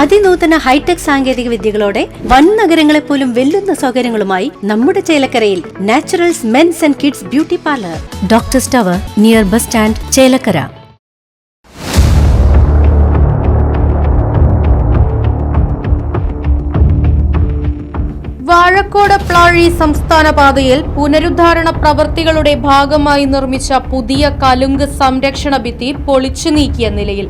അതിനൂതന hi tech സാങ്കേതിക വിദ്യകളോടെ വൻ നഗരങ്ങളെ പോലും വെല്ലുന്ന സൗകര്യങ്ങളുമായി നമ്മുടെ ചേലക്കരയിൽ Naturals men's and kids beauty parlour. Doctor tower near bus stand Chelakkara. Vazhakkode Plazhi സംസ്ഥാന പാതയിൽ പുനരുദ്ധാരണ പ്രവൃത്തികളുടെ ഭാഗമായി നിർമ്മിച്ച പുതിയ കലുങ്ക് സംരക്ഷണ ഭിത്തി പൊളിച്ചു നീക്കിയ നിലയിൽ.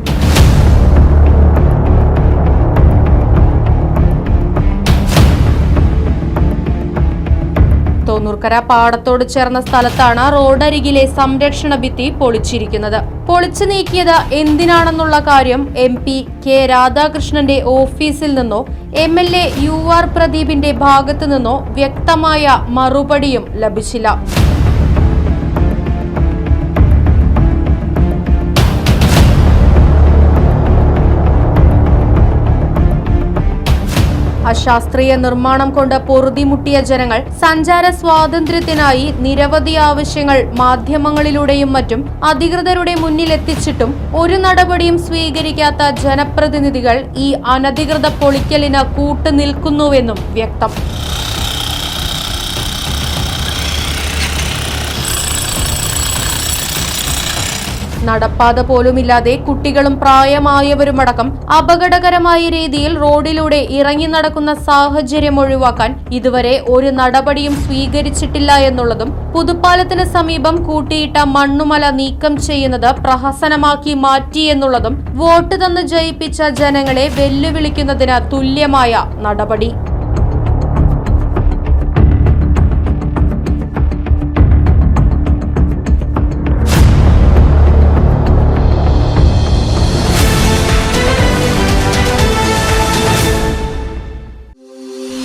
തോന്നൂർക്കര പാടത്തോട് ചേർന്ന സ്ഥലത്താണ് റോഡരികിലെ സംരക്ഷണ ഭിത്തി പൊളിച്ചിരിക്കുന്നത്. പൊളിച്ചു നീക്കിയത് എന്തിനാണെന്നുള്ള കാര്യം എം പി കെ രാധാകൃഷ്ണന്റെ ഓഫീസിൽ നിന്നോ M L A U R പ്രദീപിന്റെ ഭാഗത്തു നിന്നോ വ്യക്തമായ മറുപടിയും ലഭിച്ചില്ല. അശാസ്ത്രീയ നിർമ്മാണം കൊണ്ട് പൊറുതിമുട്ടിയ ജനങ്ങൾ സഞ്ചാര സ്വാതന്ത്ര്യത്തിനായി നിരവധി ആവശ്യങ്ങൾ മാധ്യമങ്ങളിലൂടെയും മറ്റും അധികൃതരുടെ മുന്നിലെത്തിച്ചിട്ടും ഒരു നടപടിയും സ്വീകരിക്കാത്ത ജനപ്രതിനിധികൾ ഈ അനധികൃത പൊളിക്കലിന് കൂട്ടുനിൽക്കുന്നുവെന്നും വ്യക്തം. നടപ്പാത പോലുമില്ലാതെ കുട്ടികളും പ്രായമായവരുമടക്കം അപകടകരമായ രീതിയിൽ റോഡിലൂടെ ഇറങ്ങി നടക്കുന്ന സാഹചര്യം ഒഴിവാക്കാൻ ഇതുവരെ ഒരു നടപടിയും സ്വീകരിച്ചിട്ടില്ല എന്നുള്ളതും പുതുപ്പാലത്തിന് സമീപം കൂട്ടിയിട്ട മണ്ണുമല നീക്കം ചെയ്യുന്നത് പ്രഹസനമാക്കി മാറ്റി എന്നുള്ളതും വോട്ട് തന്ന് ജയിപ്പിച്ച ജനങ്ങളെ വെല്ലുവിളിക്കുന്നതിന് തുല്യമായ നടപടി.